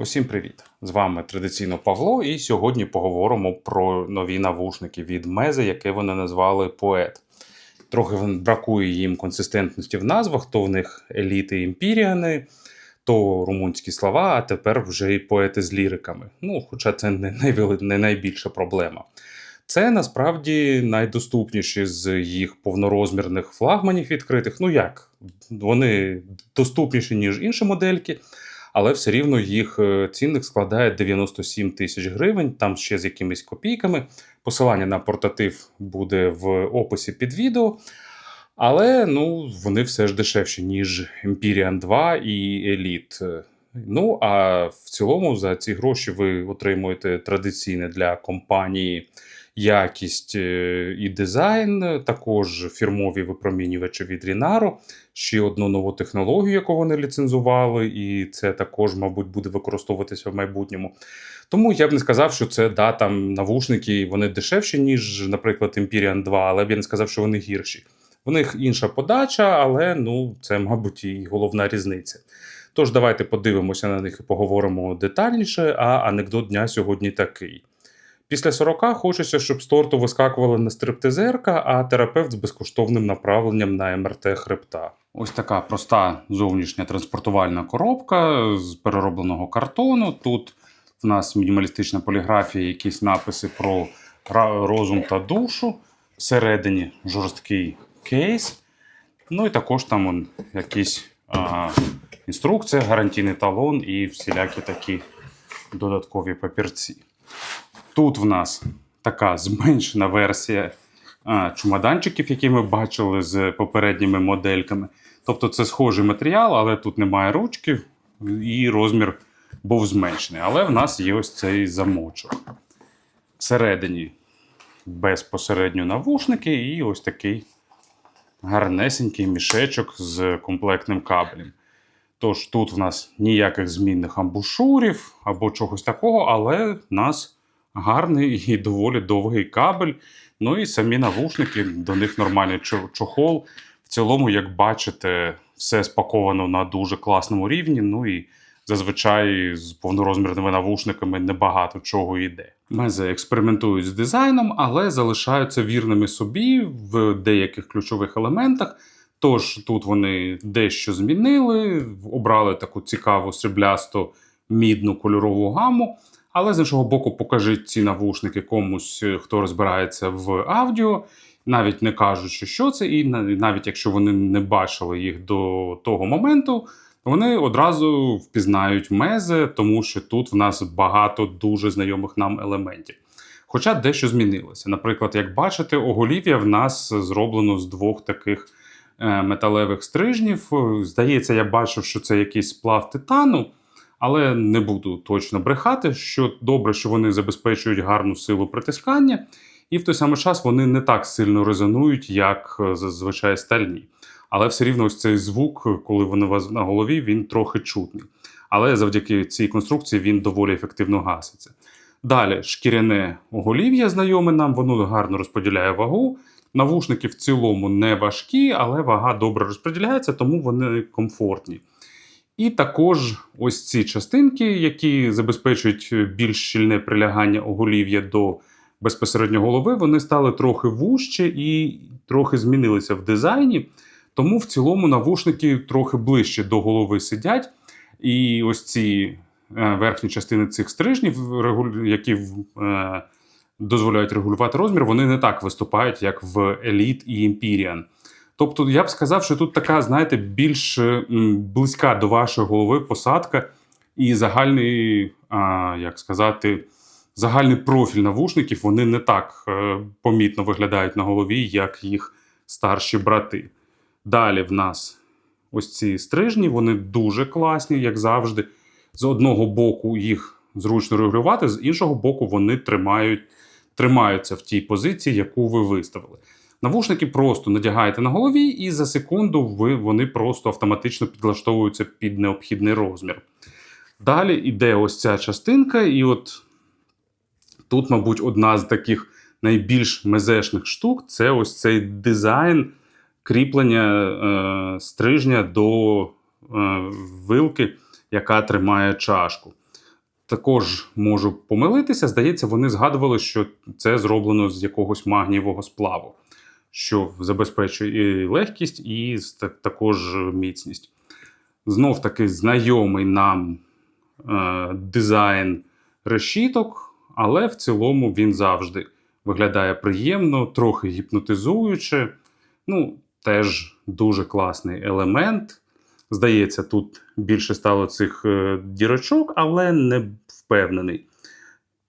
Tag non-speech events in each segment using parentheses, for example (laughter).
Усім привіт! З вами традиційно Павло, і сьогодні поговоримо про нові навушники від Мезе, яке вони назвали Поет. Трохи бракує їм консистентності в назвах, то в них еліти імпіріани, то румунські слова, а тепер вже і поети з ліриками. Ну, хоча це не найбільша проблема. Це насправді найдоступніші з їх повнорозмірних флагманів відкритих. Ну як? Вони доступніші, ніж інші модельки, але все рівно їх е, цінник складає 97 тисяч гривень, там ще з якимись копійками. Посилання на портатив буде в описі під відео. Але ну, вони все ж дешевші, ніж Empyrean 2 і Elite. Ну, а в цілому за ці гроші ви отримуєте традиційне для компанії якість е, і дизайн, також фірмові випромінювачі від Rінaro, ще одну нову технологію, яку вони ліцензували, і це також, мабуть, буде використовуватися в майбутньому. Тому я б не сказав, що це да, там навушники вони дешевші, ніж, наприклад, Empyrean 2, але б я не сказав, що вони гірші. В них інша подача, але ну, це, мабуть, і головна різниця. Тож давайте подивимося на них і поговоримо детальніше, а анекдот дня сьогодні такий. Після 40 хочеться, щоб з торту вискакували не стриптизерка, а терапевт з безкоштовним направленням на МРТ хребта. Ось така проста зовнішня транспортувальна коробка з переробленого картону. Тут в нас мінімалістична поліграфія, якісь написи про розум та душу. Всередині жорсткий кейс. Ну і також там он, якісь а, інструкція, гарантійний талон і всілякі такі додаткові папірці. Тут в нас така зменшена версія а, чумаданчиків, які ми бачили з попередніми модельками. Тобто це схожий матеріал, але тут немає ручки, і розмір був зменшений. Але в нас є ось цей замочок. Всередині безпосередньо навушники і ось такий гарнесенький мішечок з комплектним кабелем. Тож тут в нас ніяких змінних амбушурів або чогось такого, але в нас гарний і доволі довгий кабель. Ну і самі навушники, до них нормальний чохол. В цілому, як бачите, все спаковано на дуже класному рівні. Ну і зазвичай з повнорозмірними навушниками небагато чого йде. Мезе експериментують з дизайном, але залишаються вірними собі в деяких ключових елементах. Тож тут вони дещо змінили, обрали таку цікаву сріблясту мідну кольорову гаму. Але з іншого боку, покажіть ці навушники комусь, е, хто розбирається в аудіо, навіть не кажучи, що це, і навіть якщо вони не бачили їх до того моменту, вони одразу впізнають мезе, тому що тут в нас багато дуже знайомих нам елементів. Хоча дещо змінилося. Наприклад, як бачите, оголів'я в нас зроблено з двох таких е, металевих стрижнів. Е, Здається, я бачив, що це якийсь сплав титану, але не буду точно брехати. Що добре, що вони забезпечують гарну силу притискання, і в той самий час вони не так сильно резонують, як е, зазвичай стальні. Але все рівно ось цей звук, коли вони у вас на голові, він трохи чутний. Але завдяки цій конструкції він доволі ефективно гаситься. Далі шкіряне оголів'я знайоме нам, воно гарно розподіляє вагу. Навушники в цілому не важкі, але вага добре розподіляється, тому вони комфортні. І також ось ці частинки, які забезпечують більш щільне прилягання оголів'я до безпосередньо голови, вони стали трохи вужче і трохи змінилися в дизайні. Тому в цілому навушники трохи ближче до голови сидять. І ось ці е, верхні частини цих стрижнів, які е, дозволяють регулювати розмір, вони не так виступають, як в Elite і Empyrean. Тобто, я б сказав, що тут така, знаєте, більш е, близька до вашої голови посадка і загальний, а, як сказати, загальний профіль навушників вони не так е, помітно виглядають на голові, як їх старші брати. Далі в нас ось ці стрижні, вони дуже класні, як завжди. З одного боку їх зручно регулювати, з іншого боку, вони тримають, тримаються в тій позиції, яку ви виставили. Навушники просто надягаєте на голові, і за секунду ви, вони просто автоматично підлаштовуються під необхідний розмір. Далі йде ось ця частинка, і от тут, мабуть, одна з таких найбільш мезешних штук це ось цей дизайн кріплення е, стрижня до е, вилки, яка тримає чашку. Також можу помилитися. Здається, вони згадували, що це зроблено з якогось магнієвого сплаву, що забезпечує і легкість, і також міцність. Знов таки знайомий нам е, дизайн решіток, але в цілому він завжди виглядає приємно, трохи гіпнотизуюче. Ну, теж дуже класний елемент. Здається, тут більше стало цих е, дірочок, але не впевнений.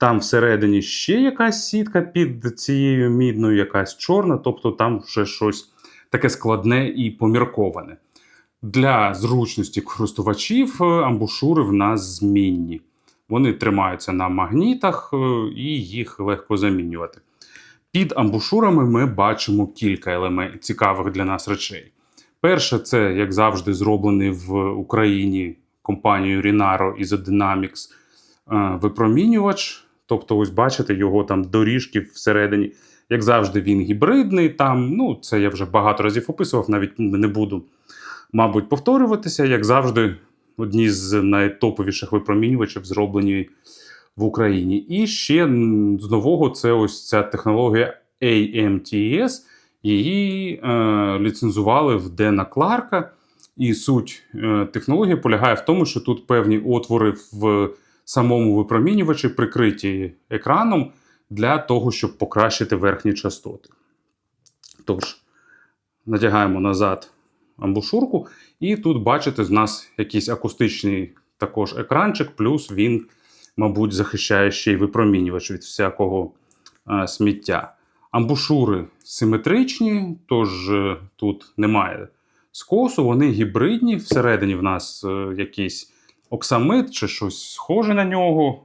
Там всередині ще якась сітка під цією мідною, якась чорна, тобто там вже щось таке складне і помірковане. Для зручності користувачів е, амбушури в нас змінні. Вони тримаються на магнітах е, і їх легко замінювати. Під амбушурами ми бачимо кілька елементів цікавих для нас речей. Перше, це, як завжди, зроблений в Україні компанією Rinaro Isodynamics е, випромінювач. Тобто, ось бачите, його там доріжки всередині. Як завжди, він гібридний. Там, ну, це я вже багато разів описував, навіть не буду, мабуть, повторюватися. Як завжди, одні з найтоповіших випромінювачів зроблені в Україні. І ще з нового це ось ця технологія AMTS. Її е, ліцензували в Дена Кларка. І суть е, технології полягає в тому, що тут певні отвори в самому випромінювачі прикриті екраном для того, щоб покращити верхні частоти. Тож, надягаємо назад амбушурку, і тут бачите, з нас якийсь акустичний також екранчик, плюс він, мабуть, захищає ще й випромінювач від всякого е, сміття. Амбушури симетричні, тож е, тут немає скосу, вони гібридні. Всередині в нас е, якийсь оксамит чи щось схоже на нього.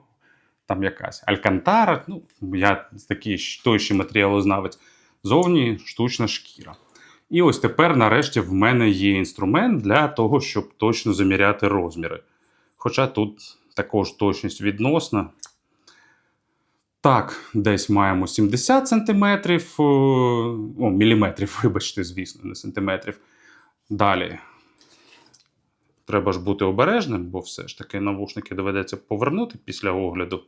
Там якась алькантара. Ну, я такий той матеріалознавець. Зовні штучна шкіра. І ось тепер, нарешті, в мене є інструмент для того, щоб точно заміряти розміри. Хоча тут також точність відносна. Так, десь маємо 70 сантиметрів, е, о, міліметрів, (laughs) вибачте, звісно, не сантиметрів. Далі. Треба ж бути обережним, бо все ж таки навушники доведеться повернути після огляду.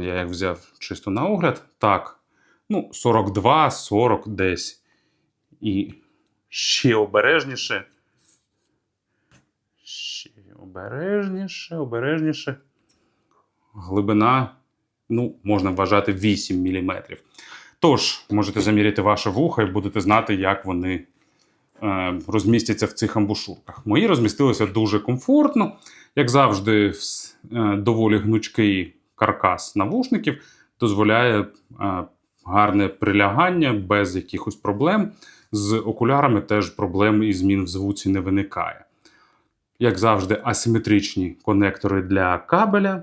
Я їх взяв чисто на огляд. Так, ну, 42, 40 десь. І ще обережніше. Ще обережніше, обережніше. Глибина, ну, можна вважати 8 мм. Тож, можете заміряти ваше вухо і будете знати, як вони розмістяться в цих амбушурках. Мої розмістилися дуже комфортно. Як завжди, е, доволі гнучкий каркас навушників дозволяє е, гарне прилягання без якихось проблем. З окулярами теж проблем і змін в звуці не виникає. Як завжди, асиметричні конектори для кабеля.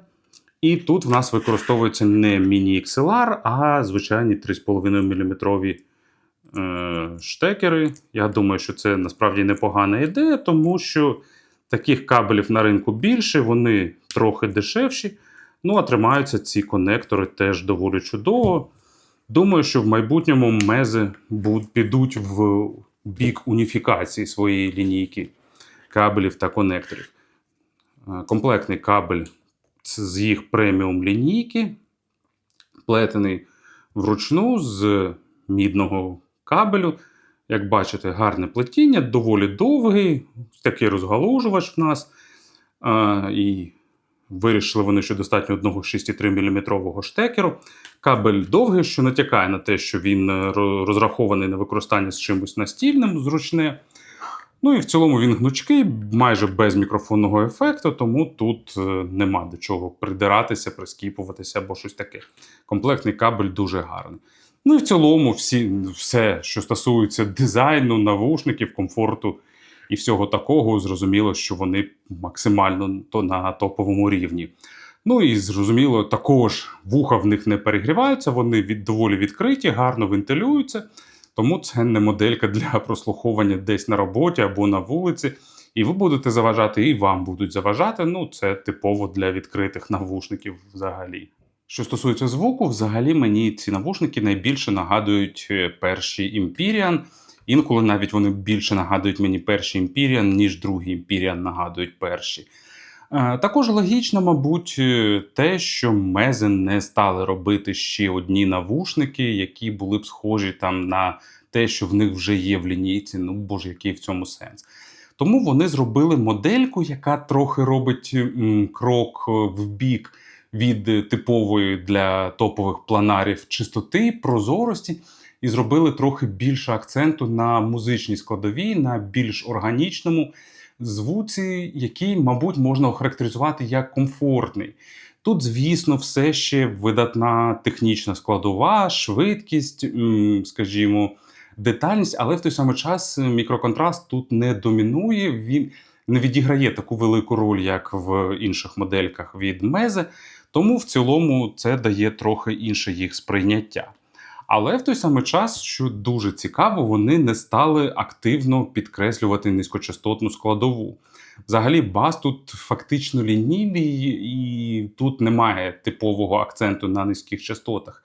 І тут в нас використовуються не міні-XLR, а звичайні 3,5 мм е, штекери. Я думаю, що це насправді непогана ідея, тому що таких кабелів на ринку більше, вони трохи дешевші. Ну, а тримаються ці конектори теж доволі чудово. Думаю, що в майбутньому мези підуть в бік уніфікації своєї лінійки кабелів та конекторів. Е, Комплектний кабель з їх преміум лінійки, плетений вручну з мідного кабелю. Як бачите, гарне плетіння, доволі довгий, такий розгалужувач в нас. А, і вирішили вони, що достатньо одного 6,3 мм штекеру. Кабель довгий, що натякає на те, що він е, розрахований на використання з чимось настільним, зручне. Ну і в цілому він гнучкий, майже без мікрофонного ефекту, тому тут е, нема до чого придиратися, прискіпуватися або щось таке. Комплектний кабель дуже гарний. Ну і в цілому, всі, все, що стосується дизайну, навушників, комфорту і всього такого, зрозуміло, що вони максимально то на топовому рівні. Ну і зрозуміло, також вуха в них не перегріваються, вони від, доволі відкриті, гарно вентилюються. Тому це не моделька для прослуховування десь на роботі або на вулиці. І ви будете заважати, і вам будуть заважати. Ну, це типово для відкритих навушників взагалі. Що стосується звуку, взагалі мені ці навушники найбільше нагадують е, перші Imperial. Інколи навіть вони більше нагадують мені перші Imperial, ніж другі Imperial нагадують перші. Е, Також логічно, мабуть, е, те, що мези не стали робити ще одні навушники, які були б схожі там на те, що в них вже є в лінійці. Ну боже, який в цьому сенс. Тому вони зробили модельку, яка трохи робить крок в бік від е, типової для топових планарів чистоти, прозорості, і зробили трохи більше акценту на музичній складовій, на більш органічному звуці, який, мабуть, можна охарактеризувати як комфортний. Тут, звісно, все ще видатна технічна складова, швидкість, скажімо, детальність, але в той самий час мікроконтраст тут не домінує. Він не відіграє таку велику роль, як в інших модельках від Мезе. Тому в цілому це дає трохи інше їх сприйняття. Але в той самий час, що дуже цікаво, вони не стали активно підкреслювати низькочастотну складову. Взагалі, бас тут фактично лінійний, і тут немає типового акценту на низьких частотах.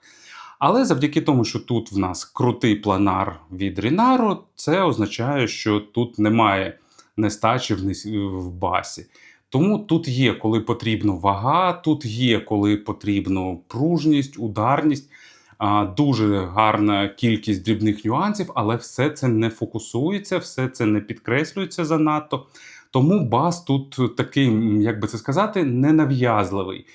Але завдяки тому, що тут в нас крутий планар від Rінаро, це означає, що тут немає нестачі в басі. Тому тут є, коли потрібно вага, тут є, коли потрібно пружність, ударність. А, Дуже гарна кількість дрібних нюансів, але все це не фокусується, все це не підкреслюється занадто. Тому бас тут такий, як би це сказати, ненав'язливий.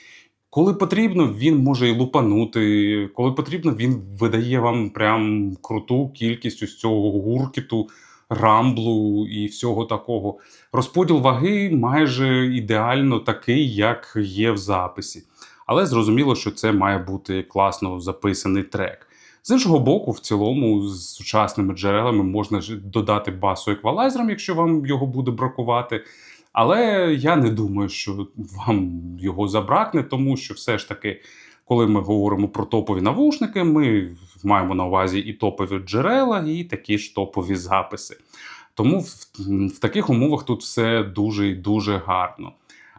Коли потрібно, він може і лупанути. Коли потрібно, він видає вам прям круту кількість ось цього гуркіту, рамблу і всього такого. Розподіл ваги майже ідеально такий, як є в записі. Але зрозуміло, що це має бути класно записаний трек. З іншого боку, в цілому, з сучасними джерелами можна додати басу еквалайзером, якщо вам його буде бракувати. Але я не думаю, що вам його забракне, тому що все ж таки, коли ми говоримо про топові навушники, ми маємо на увазі і топові джерела, і такі ж топові записи. Тому в, в таких умовах тут все дуже і дуже гарно.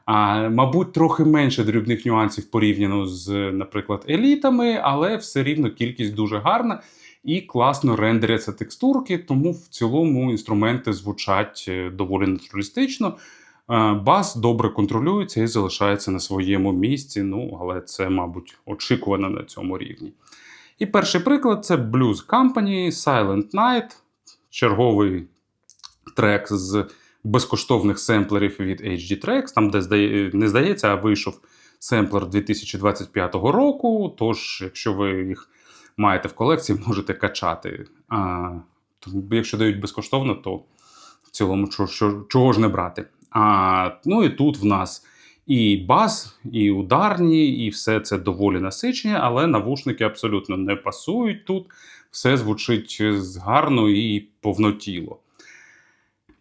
А, мабуть, трохи менше дрібних нюансів порівняно з, наприклад, елітами, але все рівно кількість дуже гарна і класно рендеряться текстурки, тому в цілому інструменти звучать е, доволі натуралістично. Е, Бас добре контролюється і залишається на своєму місці. Ну, але це, мабуть, очікувано на цьому рівні. І перший приклад це Blues Company Silent Night, черговий трек з безкоштовних семплерів від HD Tracks, там, де здає, не здається, а вийшов семплер 2025 року. Тож, якщо ви їх маєте в колекції, (laughs) можете качати. А, якщо дають безкоштовно, то в цілому чого, чого ж не брати. А, ну і тут в нас і бас, і ударні, і все це доволі насичені, але навушники абсолютно не пасують тут. Все звучить гарно і повнотіло.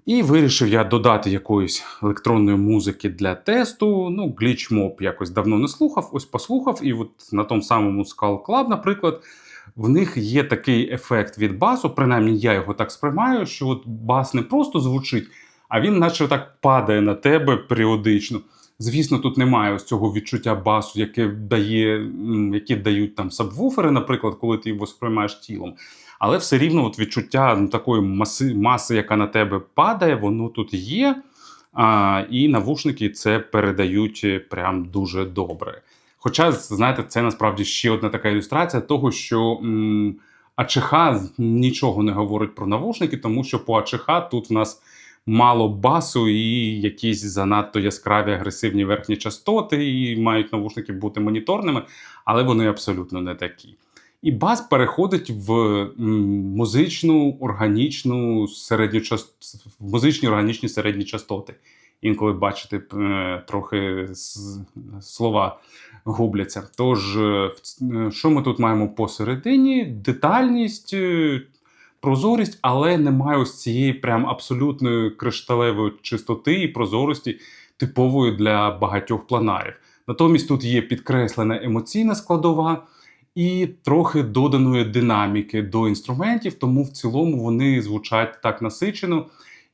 І вирішив я додати якоїсь електронної музики для тесту. Ну, Glitch Mob якось давно не слухав, ось послухав, і от на тому самому Skull Club, наприклад, в них є такий ефект від басу, принаймні я його так сприймаю, що от бас не просто звучить, а він, наче так падає на тебе періодично. Звісно, тут немає ось цього відчуття басу, яке дає, які дають там сабвуфери, наприклад, коли ти його сприймаєш тілом. Але все рівно от відчуття ну, такої маси, маси, яка на тебе падає, воно тут є. А, і навушники це передають е, прям дуже добре. Хоча, знаєте, це насправді ще одна така ілюстрація того, що м, АЧХ нічого не говорить про навушники, тому що по АЧХ тут в нас мало басу і якісь занадто яскраві агресивні верхні частоти, і мають навушники бути моніторними, але вони абсолютно не такі. І бас переходить в музичну органічну середню част... в музичні органічні середні частоти. Інколи бачите, трохи слова губляться. Тож, е, е, що ми тут маємо посередині? Детальність, е, прозорість, але немає ось цієї прям абсолютної кришталевої чистоти і прозорості, типової для багатьох планарів. Натомість тут є підкреслена емоційна складова і трохи доданої динаміки до інструментів, тому в цілому вони звучать так насичено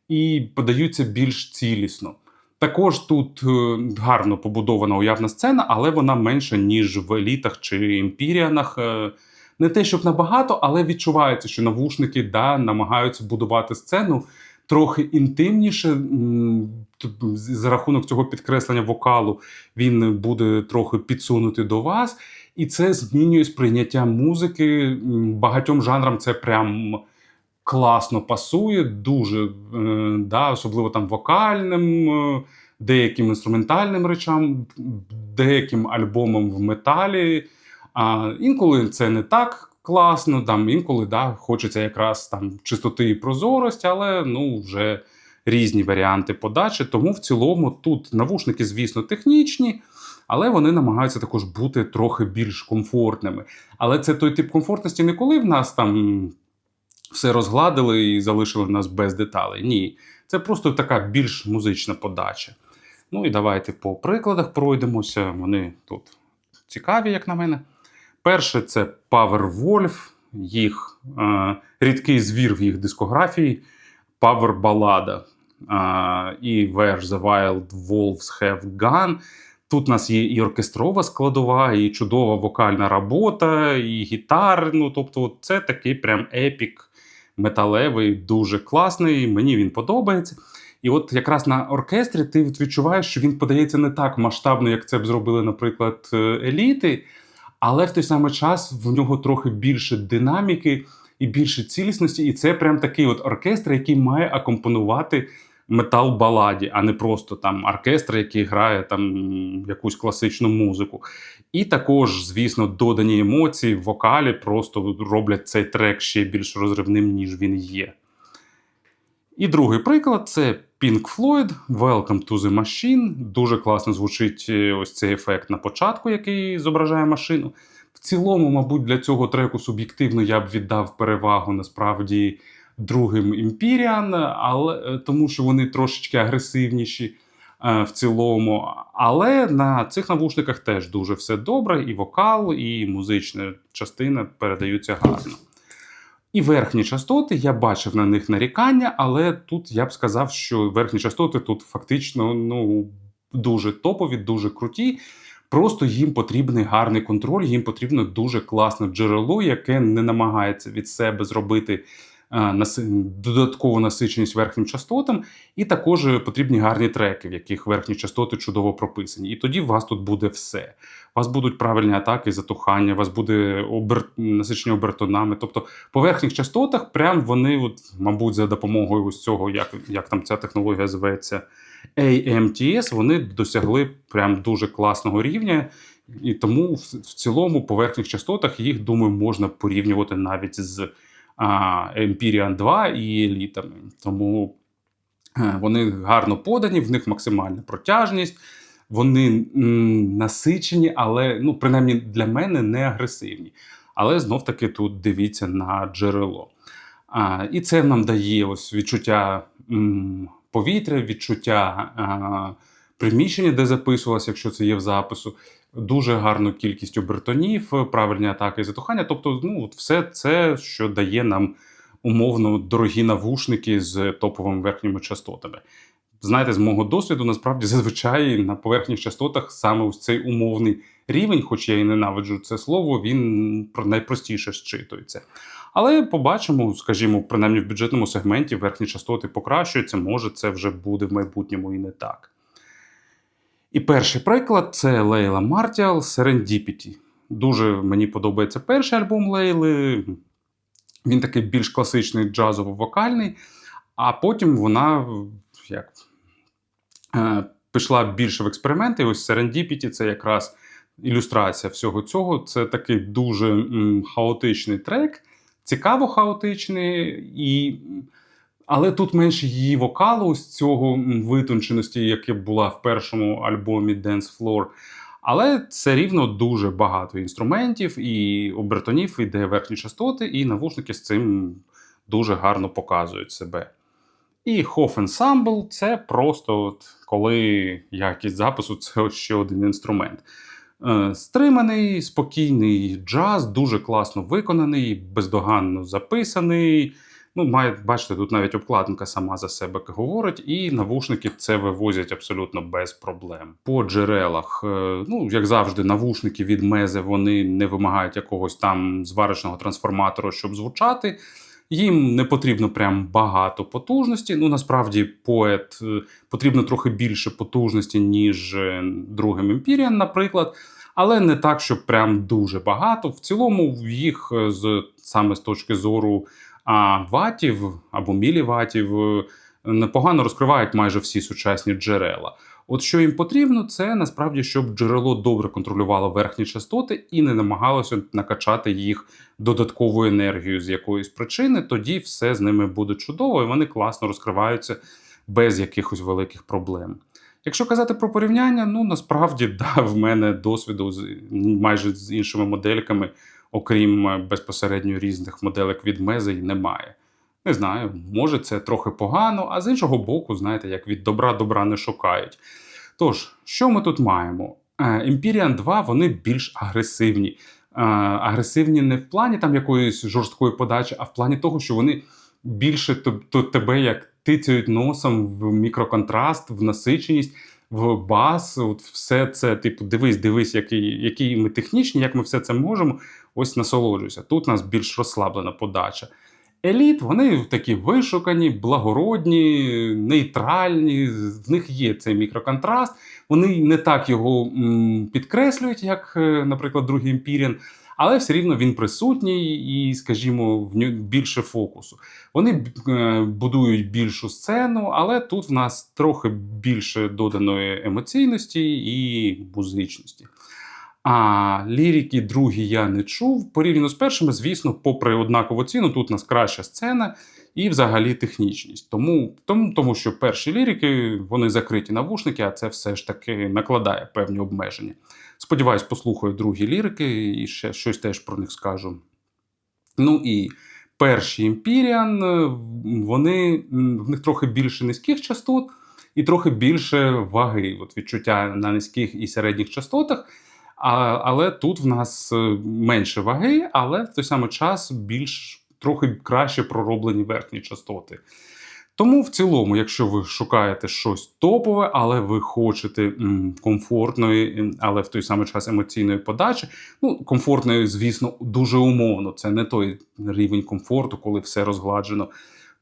і подаються більш цілісно. Також тут е, гарно побудована уявна сцена, але вона менша, ніж в елітах чи імпіріанах. Не те, щоб набагато, але відчувається, що навушники да, намагаються будувати сцену трохи інтимніше. За рахунок цього підкреслення вокалу він буде трохи підсунути до вас, і це змінює сприйняття музики. Багатьом жанрам це прям класно пасує, дуже е, да, особливо там вокальним, е, деяким інструментальним речам, деяким альбомам в металі. А інколи це не так класно, там інколи да, хочеться якраз там чистоти і прозорості, але ну вже різні варіанти подачі. Тому в цілому тут навушники, звісно, технічні, але вони намагаються також бути трохи більш комфортними. Але це той тип комфортності, не коли в нас там все розгладили і залишили нас без деталей. Ні, це просто така більш музична подача. Ну і давайте по прикладах пройдемося. Вони тут цікаві, як на мене. Перше це Powerwolf, їх е, рідкий звір в їх дискографії, Power Ballada е, і Where the Wild Wolves Have Gone. Тут у нас є і оркестрова складова, і чудова вокальна робота, і гітар. Ну, тобто, це такий прям епік металевий, дуже класний. Мені він подобається. І от якраз на оркестрі ти відчуваєш, що він подається не так масштабно, як це б зробили, наприклад, е, еліти, але в той самий час в нього трохи більше динаміки і більше цілісності. І це прям такий от оркестр, який має акомпонувати метал-баладі, а не просто там оркестр, який грає там якусь класичну музику. І також, звісно, додані емоції в вокалі просто роблять цей трек ще більш розривним, ніж він є. І другий приклад це Pink Floyd Welcome to the Machine. Дуже класно звучить е, ось цей ефект на початку, який зображає машину. В цілому, мабуть, для цього треку суб'єктивно я б віддав перевагу насправді другим Imperial, але е, тому що вони трошечки агресивніші е, в цілому. Але на цих навушниках теж дуже все добре, і вокал, і музична частина передаються гарно. І верхні частоти я бачив на них нарікання, але тут я б сказав, що верхні частоти тут фактично ну, дуже топові, дуже круті. Просто їм потрібний гарний контроль, їм потрібно дуже класне джерело, яке не намагається від себе зробити додаткову насиченість верхнім частотам, і також потрібні гарні треки, в яких верхні частоти чудово прописані. І тоді у вас тут буде все. У вас будуть правильні атаки, затухання, у вас буде обер... насичення обертонами. Тобто по верхніх частотах, прям вони, от, мабуть, за допомогою ось цього, як, як там ця технологія зветься, AMTS, вони досягли прям дуже класного рівня. І тому в, цілому по верхніх частотах їх, думаю, можна порівнювати навіть з Empyrean 2 і елітами. Тому е, вони гарно подані, в них максимальна протяжність. Вони насичені, але ну, принаймні для мене не агресивні. Але знов таки тут дивіться на джерело. А, і це нам дає ось відчуття м, повітря, відчуття а, приміщення, де записувалося, якщо це є в запису. Дуже гарну кількість обертонів, правильні атаки і затухання. Тобто, ну, все це, що дає нам умовно дорогі навушники з топовими верхніми частотами. Знаєте, з мого досвіду, насправді зазвичай на поверхніх частотах саме ось цей умовний рівень, хоч я і ненавиджу це слово, він про- найпростіше зчитується. Але побачимо, скажімо, принаймні в бюджетному сегменті верхні частоти покращуються, може це вже буде в майбутньому і не так. І перший приклад це Лейла Мартіал Serendipity. Дуже мені подобається перший альбом Лейли. Він такий більш класичний джазово-вокальний, а потім вона як, е, пішла більше в експерименти. І ось Serendipity це якраз ілюстрація всього цього. Це такий дуже хаотичний трек, цікаво хаотичний, і... але тут менше її вокалу з цього витонченості, яка була в першому альбомі Dance Floor. Але це рівно дуже багато інструментів і обертонів, іде верхні частоти, і навушники з цим дуже гарно показують себе. І Ensemble – це просто от, коли якість запису це ще один інструмент. Е, Стриманий, спокійний джаз, дуже класно виконаний, бездоганно записаний. Ну, має, бачите, тут навіть обкладинка сама за себе говорить, і навушники це вивозять абсолютно без проблем. По джерелах, е, ну як завжди, навушники від мезе вони не вимагають якогось там зварочного трансформатора, щоб звучати. Їм не потрібно прям багато потужності. Ну, насправді, поет е, потрібно трохи більше потужності, ніж е, другим Empyrean, наприклад. Але не так, щоб прям дуже багато. В цілому їх з саме з точки зору а, ватів або міліватів е, непогано розкривають майже всі сучасні джерела. От що їм потрібно, це насправді, щоб джерело добре контролювало верхні частоти і не намагалося накачати їх додатковою енергією з якоїсь причини. Тоді все з ними буде чудово, і вони класно розкриваються без якихось великих проблем. Якщо казати про порівняння, ну насправді (laughs) да, в мене досвіду з майже з іншими модельками, окрім е, безпосередньо різних моделек від Мези, немає. Не знаю, може це трохи погано, а з іншого боку, знаєте, як від добра добра не шукають. Тож, що ми тут маємо? Е, Empyrean 2 вони більш агресивні. Е, Агресивні не в плані там якоїсь жорсткої подачі, а в плані того, що вони більше тебе як тицяють носом в мікроконтраст, в насиченість, в бас. От все це, типу, дивись, дивись, які, які ми технічні, як ми все це можемо. Ось насолоджуйся. Тут у нас більш розслаблена подача. Еліт, вони такі вишукані, благородні, нейтральні. В них є цей мікроконтраст. Вони не так його підкреслюють, як, е, наприклад, другий Empyrean, але все рівно він присутній і, скажімо, в ньому більше фокусу. Вони е, будують більшу сцену, але тут в нас трохи більше доданої емоційності і музичності. А лірики другі я не чув. Порівняно з першими, звісно, попри однакову ціну, тут у нас краща сцена і взагалі технічність. Тому, тому, тому що перші лірики вони закриті навушники, а це все ж таки накладає певні обмеження. Сподіваюсь, послухаю другі лірики і ще щось теж про них скажу. Ну і перші Empyrean, е, вони в них трохи більше низьких частот і трохи більше ваги. От відчуття на низьких і середніх частотах. А, але тут в нас е, менше ваги, але в той самий час більш трохи краще пророблені верхні частоти. Тому в цілому, якщо ви шукаєте щось топове, але ви хочете м, комфортної, але в той самий час емоційної подачі, ну комфортної, звісно, дуже умовно. Це не той рівень комфорту, коли все розгладжено.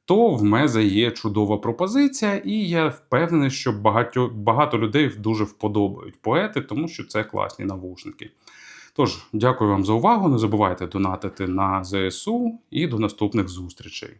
То в Мезе є чудова пропозиція, і я впевнений, що багато, багато людей дуже вподобають поети, тому що це класні навушники. Тож, дякую вам за увагу. Не забувайте донатити на ЗСУ і до наступних зустрічей.